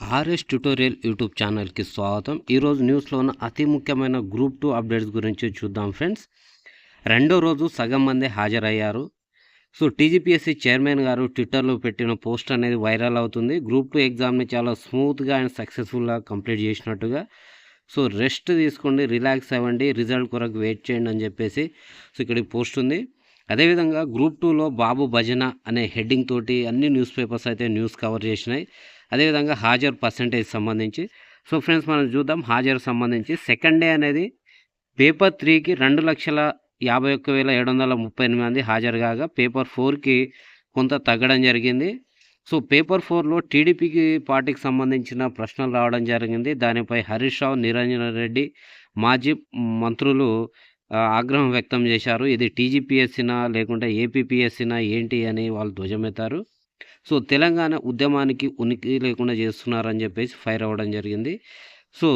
RS tutorial YouTube ఛానల్కి స్వాగతం. ఈరోజు న్యూస్లో ఉన్న అతి ముఖ్యమైన గ్రూప్ టూ అప్డేట్స్ గురించి చూద్దాం ఫ్రెండ్స్. రెండో రోజు సగం మంది హాజరయ్యారు. సో టీజీపీఎస్సీ చైర్మన్ గారు ట్విట్టర్లో పెట్టిన పోస్ట్ అనేది వైరల్ అవుతుంది. గ్రూప్ టూ ఎగ్జామ్ని చాలా స్మూత్గా అండ్ సక్సెస్ఫుల్గా కంప్లీట్ చేసినట్టుగా. సో రెస్ట్ తీసుకోండి రిలాక్స్ అవ్వండి రిజల్ట్ కొరకు వెయిట్ చేయండి అని చెప్పేసి సో ఇక్కడ పోస్ట్ ఉంది. అదేవిధంగా గ్రూప్ టూలో బాబు భజన అనే హెడ్డింగ్ తోటి అన్ని న్యూస్ పేపర్స్ అయితే న్యూస్ కవర్ చేసినాయి. అదేవిధంగా హాజరు పర్సంటేజ్ సంబంధించి. సో ఫ్రెండ్స్ మనం చూద్దాం హాజరు సంబంధించి. సెకండ్ డే అనేది పేపర్ త్రీకి రెండు లక్షల యాభై ఒక్క వేల ఏడు వందల ముప్పై ఎనిమిది మంది హాజరు కాగా పేపర్ ఫోర్కి కొంత తగ్గడం జరిగింది. సో పేపర్ ఫోర్లో టీడీపీకి పార్టీకి సంబంధించిన ప్రశ్నలు రావడం జరిగింది. దానిపై హరీష్ రావు నిరంజన రెడ్డి మాజీ మంత్రులు ఆగ్రహం వ్యక్తం చేశారు. ఇది టీజీపీఎస్సీనా లేకుంటే ఏపీపీఎస్సీనా ఏంటి అని వాళ్ళు ధ్వజమెత్తారు. సో తెలంగాణ ఉద్యమానికి ఉనికి లేకుండా చేస్తున్నారని చెప్పేసి ఫైర్ అవ్వడం జరిగింది. సో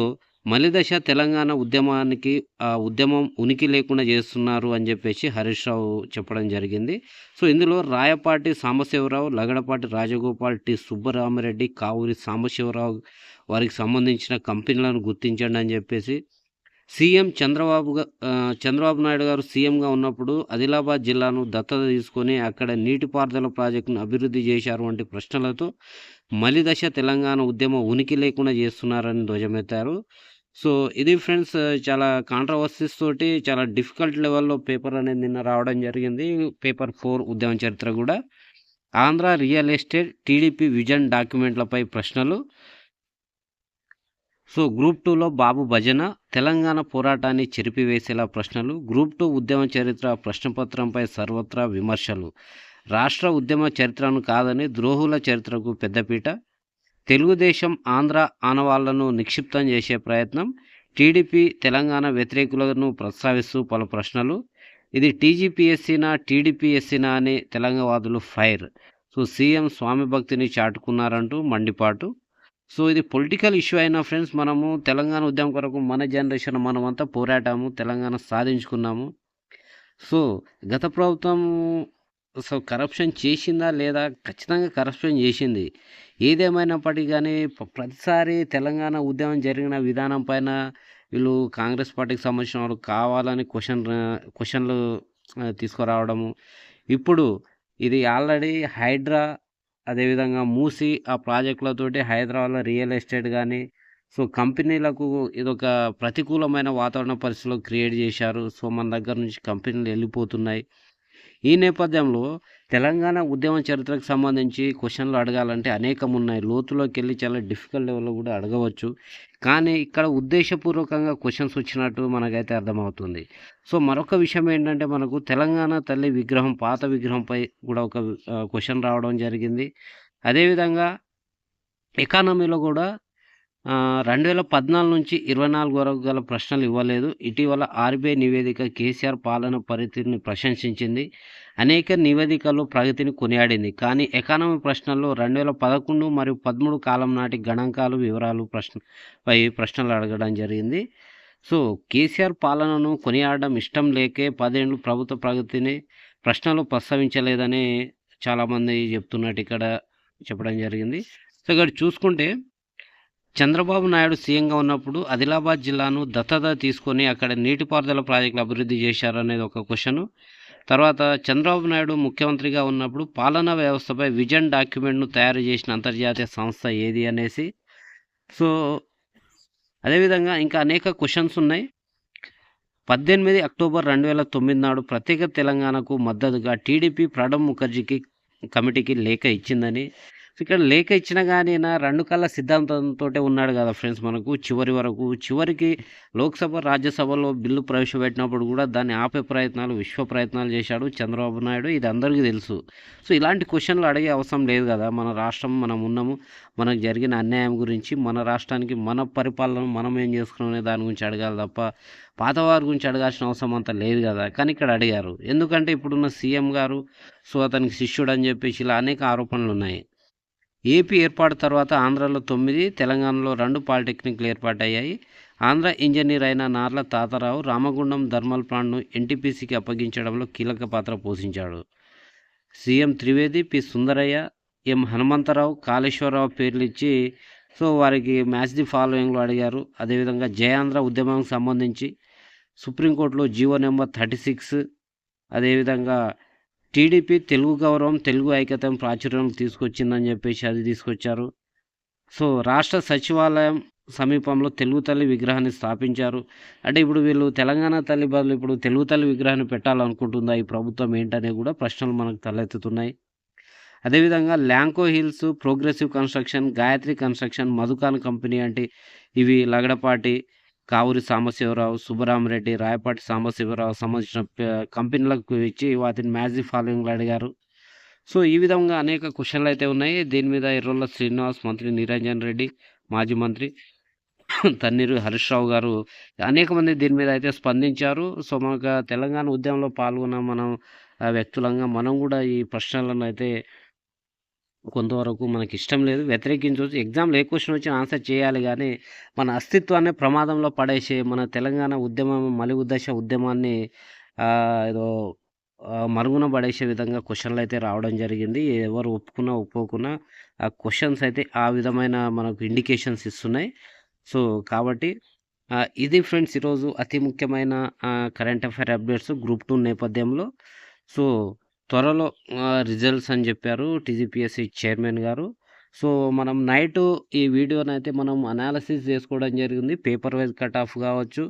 మలిదశ తెలంగాణ ఉద్యమానికి ఆ ఉద్యమం ఉనికి లేకుండా చేస్తున్నారు అని చెప్పేసి హరీష్ రావు చెప్పడం జరిగింది. సో ఇందులో రాయపాటి సాంబశివరావు లగడపాటి రాజగోపాల్ టి సుబ్బరామరెడ్డి కావూరి సాంబశివరావు వారికి సంబంధించిన కంపెనీలను గుర్తించండి అని చెప్పేసి సీఎం చంద్రబాబు చంద్రబాబు నాయుడు గారు సీఎంగా ఉన్నప్పుడు ఆదిలాబాద్ జిల్లాను దత్తత తీసుకొని అక్కడ నీటిపారుదల ప్రాజెక్టును అభివృద్ధి చేశారు వంటి ప్రశ్నలతో మలిదశ తెలంగాణ ఉద్యమం ఉనికి లేకుండా చేస్తున్నారని ధ్వజమెత్తారు. సో ఇది ఫ్రెండ్స్ చాలా కాంట్రవర్సీస్ తోటి చాలా డిఫికల్ట్ లెవెల్లో పేపర్ అనేది నిన్న రావడం జరిగింది. పేపర్ ఫోర్ ఉద్యమ చరిత్ర కూడా. Andhra real estate TDP vision డాక్యుమెంట్లపై ప్రశ్నలు. సో గ్రూప్ టూలో బాబు భజన తెలంగాణ పోరాటాన్ని చెరిపివేసేలా ప్రశ్నలు గ్రూప్ టూ ఉద్యమ చరిత్ర ప్రశ్నపత్రంపై సర్వత్రా విమర్శలు. రాష్ట్ర ఉద్యమ చరిత్రను కాదని ద్రోహుల చరిత్రకు పెద్దపీట. తెలుగుదేశం ఆంధ్ర ఆనవాళ్ళను నిక్షిప్తం చేసే ప్రయత్నం. టీడీపీ తెలంగాణ వ్యతిరేకులను ప్రస్తావిస్తూ పలు ప్రశ్నలు. ఇది టీజీపీఎస్సీనా టీడీపీఎస్సీనా అని తెలంగాణవాదులు ఫైర్. సో సీఎం స్వామి భక్తిని చాటుకున్నారంటూ మండిపాటు. సో ఇది పొలిటికల్ ఇష్యూ అయినా ఫ్రెండ్స్ మనము తెలంగాణ ఉద్యమం కొరకు మన జనరేషన్ మనమంతా పోరాటాము తెలంగాణ సాధించుకున్నాము. సో గత ప్రభుత్వం సో కరప్షన్ చేసిందా లేదా? ఖచ్చితంగా కరప్షన్ చేసింది. ఏదేమైనప్పటికీ కానీ ప్రతిసారి తెలంగాణ ఉద్యమం జరిగిన విధానం పైన వీళ్ళు కాంగ్రెస్ పార్టీకి సంబంధించిన వాళ్ళు కావాలని క్వశ్చన్ క్వశ్చన్లు తీసుకురావడము. ఇప్పుడు ఇది ఆల్రెడీ హైడ్రా అదేవిధంగా మూసి ఆ ప్రాజెక్టులతోటి హైదరాబాద్లో రియల్ ఎస్టేట్ కానీ సో కంపెనీలకు ఇదొక ప్రతికూలమైన వాతావరణ పరిస్థితులు క్రియేట్ చేశారు. సో మన దగ్గర నుంచి కంపెనీలు వెళ్ళిపోతున్నాయి. ఈ నేపథ్యంలో తెలంగాణ ఉద్యమ చరిత్రకు సంబంధించి క్వశ్చన్లు అడగాలంటే అనేకం ఉన్నాయి లోతులోకి వెళ్ళి చాలా డిఫికల్ట్ లెవెల్లో కూడా అడగవచ్చు. కానీ ఇక్కడ ఉద్దేశపూర్వకంగా క్వశ్చన్స్ వచ్చినట్టు మనకైతే అర్థమవుతుంది. సో మరొక విషయం ఏంటంటే మనకు తెలంగాణ తల్లి విగ్రహం పాత విగ్రహంపై కూడా ఒక క్వశ్చన్ రావడం జరిగింది. అదేవిధంగా ఎకానమీలో కూడా రెండు వేల పద్నాలుగు నుంచి ఇరవై నాలుగు వరకు గల ప్రశ్నలు ఇవ్వలేదు. ఇటీవల ఆర్బీఐ నివేదిక కేసీఆర్ పాలన పరిధిని ప్రశంసించింది. అనేక నివేదికలు ప్రగతిని కొనియాడింది. కానీ ఎకానమీ ప్రశ్నల్లో రెండు వేల పదకొండు మరియు పదమూడు కాలం నాటి గణాంకాలు వివరాలు ప్రశ్న పై ప్రశ్నలు అడగడం జరిగింది. సో కేసీఆర్ పాలనను కొనియాడడం ఇష్టం లేకే పదేళ్ళు ప్రభుత్వ ప్రగతిని ప్రశ్నలు ప్రస్తావించలేదని చాలామంది చెప్తున్నట్టు ఇక్కడ చెప్పడం జరిగింది. సో ఇక్కడ చూసుకుంటే చంద్రబాబు నాయుడు సీఎంగా ఉన్నప్పుడు ఆదిలాబాద్ జిల్లాను దత్తత తీసుకొని అక్కడ నీటిపారుదల ప్రాజెక్టులు అభివృద్ధి చేశారనేది ఒక క్వశ్చన్. తర్వాత చంద్రబాబు నాయుడు ముఖ్యమంత్రిగా ఉన్నప్పుడు పాలనా వ్యవస్థపై విజన్ డాక్యుమెంట్ను తయారు చేసిన అంతర్జాతీయ సంస్థ ఏది అనేసి. సో అదేవిధంగా ఇంకా అనేక క్వశ్చన్స్ ఉన్నాయి. పద్దెనిమిది అక్టోబర్ రెండు వేల తొమ్మిది నాడు ప్రత్యేక తెలంగాణకు మద్దతుగా టీడీపీ ప్రణబ్ ముఖర్జీకి కమిటీకి లేఖ ఇచ్చిందని. ఇక్కడ లేఖ ఇచ్చినా కానీ నా రెండు కళ్ళ సిద్ధాంతంతో ఉన్నాడు కదా ఫ్రెండ్స్ మనకు చివరి వరకు. చివరికి లోక్సభ రాజ్యసభలో బిల్లు ప్రవేశపెట్టినప్పుడు కూడా దాన్ని ఆపే ప్రయత్నాలు విశ్వ ప్రయత్నాలు చేశాడు చంద్రబాబు నాయుడు. ఇది అందరికీ తెలుసు. సో ఇలాంటి క్వశ్చన్లు అడిగే అవసరం లేదు కదా. మన రాష్ట్రం మనం ఉన్నాము. మనకు జరిగిన అన్యాయం గురించి మన రాష్ట్రానికి మన పరిపాలన మనం ఏం చేసుకున్నామనే దాని గురించి అడగాలి తప్ప పాతవారి గురించి అడగాల్సిన అవసరం అంత లేదు కదా. కానీ ఇక్కడ అడిగారు. ఎందుకంటే ఇప్పుడున్న సీఎం గారు సో అతనికి శిష్యుడు అని చెప్పేసి ఇలా అనేక ఆరోపణలు ఉన్నాయి. ఏపీ ఏర్పాటు తర్వాత ఆంధ్రాలో తొమ్మిది తెలంగాణలో రెండు పాలిటెక్నిక్లు ఏర్పాటయ్యాయి. ఆంధ్ర ఇంజనీర్ అయిన నార్ల తాతారావు రామగుండం థర్మల్ ప్లాంట్ను ఎన్టీపీసీకి అప్పగించడంలో కీలక పాత్ర పోషించాడు. CM Trivedi P. Sundarayya M. Hanumantha Rao Kaleswara Rao పేర్లు ఇచ్చి సో వారికి మ్యాచ్ ది ఫాలోయింగ్లో అడిగారు. అదేవిధంగా జయాంధ్ర ఉద్యమానికి సంబంధించి సుప్రీంకోర్టులో జీవో నెంబర్ థర్టీ సిక్స్ అదేవిధంగా టీడీపీ తెలుగు గౌరవం తెలుగు ఐక్యతం ప్రాచుర్యం తీసుకొచ్చిందని చెప్పేసి అది తీసుకొచ్చారు. సో రాష్ట్ర సచివాలయం సమీపంలో తెలుగు తల్లి విగ్రహాన్ని స్థాపించారు. అంటే ఇప్పుడు వీళ్ళు తెలంగాణ తల్లి బదులు ఇప్పుడు తెలుగు తల్లి విగ్రహాన్ని పెట్టాలనుకుంటుందా? ఈ ప్రభుత్వం ఏంటనే కూడా ప్రశ్నలు మనకు తలెత్తుతున్నాయి. అదేవిధంగా Lanco hills progressive construction Gayatri construction Madhucon company అంటే ఇవి లగడపాటి కావూరి సాంబశివరావు సుబ్బరామరెడ్డి రాయపాటి సాంబశివరావు సంబంధించిన కంపెనీలకు ఇచ్చి వాటిని మ్యాజిక్ ఫాలోయింగ్లో అడిగారు. సో ఈ విధంగా అనేక క్వశ్చన్లు అయితే ఉన్నాయి. దీని మీద ఎర్రొల్ల శ్రీనివాస్ మంత్రి నిరంజన్ రెడ్డి మాజీ మంత్రి తన్నీరు హరీష్ రావు గారు అనేక మంది దీని మీద అయితే స్పందించారు. సో మనకు తెలంగాణ ఉద్యమంలో పాల్గొన్న మనం వ్యక్తులంగా మనం కూడా ఈ ప్రశ్నలను అయితే కొంతవరకు మనకి ఇష్టం లేదు. వ్యతిరేకించవచ్చు. ఎగ్జామ్లో ఏ క్వశ్చన్ వచ్చి ఆన్సర్ చేయాలి కానీ మన అస్తిత్వాన్ని ప్రమాదంలో పడేసే మన తెలంగాణ ఉద్యమం మలి ఉద్దేశ ఉద్యమాన్ని ఏదో మరుగున పడేసే విధంగా క్వశ్చన్లు అయితే రావడం జరిగింది. ఎవరు ఒప్పుకున్నా ఒప్పుకోకున్నా ఆ క్వశ్చన్స్ అయితే ఆ విధమైన మనకు ఇండికేషన్స్ ఇస్తున్నాయి. సో కాబట్టి ఇది ఫ్రెండ్స్ ఈరోజు అతి ముఖ్యమైన current affair updates group two నేపథ్యంలో. సో త్వరలో రిజల్ట్స్ అని చెప్పారు టీజీపీఎస్సీ చైర్మన్ గారు. సో మనం నైట్ ఈ వీడియోని అయితే మనం అనాలసిస్ చేసుకోవడం జరిగింది. పేపర్ వైజ్ కట్ ఆఫ్ కావచ్చు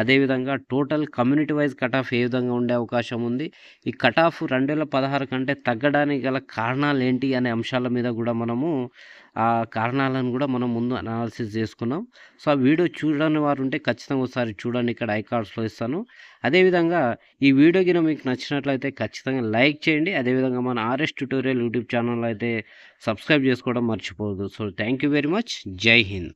అదేవిధంగా total community wise cut off ఏ విధంగా ఉండే అవకాశం ఉంది. ఈ కట్ ఆఫ్ రెండు వేల పదహారు కంటే తగ్గడానికి గల కారణాలు ఏంటి అనే అంశాల మీద కూడా మనము ఆ కారణాలను కూడా మనం ముందు అనాలిసిస్ చేసుకున్నాం. సో ఆ వీడియో చూడని వారు ఉంటే ఖచ్చితంగా ఒకసారి చూడండి. ఇక్కడ ఐకార్డ్స్లో ఇస్తాను. అదేవిధంగా ఈ వీడియో కింద మీకు నచ్చినట్లయితే ఖచ్చితంగా లైక్ చేయండి. అదేవిధంగా మన ఆర్ఎస్ ట్యూటోరియల్ యూట్యూబ్ ఛానల్ అయితే సబ్స్క్రైబ్ చేసుకోవడం మర్చిపోవద్దు. So thank you very much Jai Hind.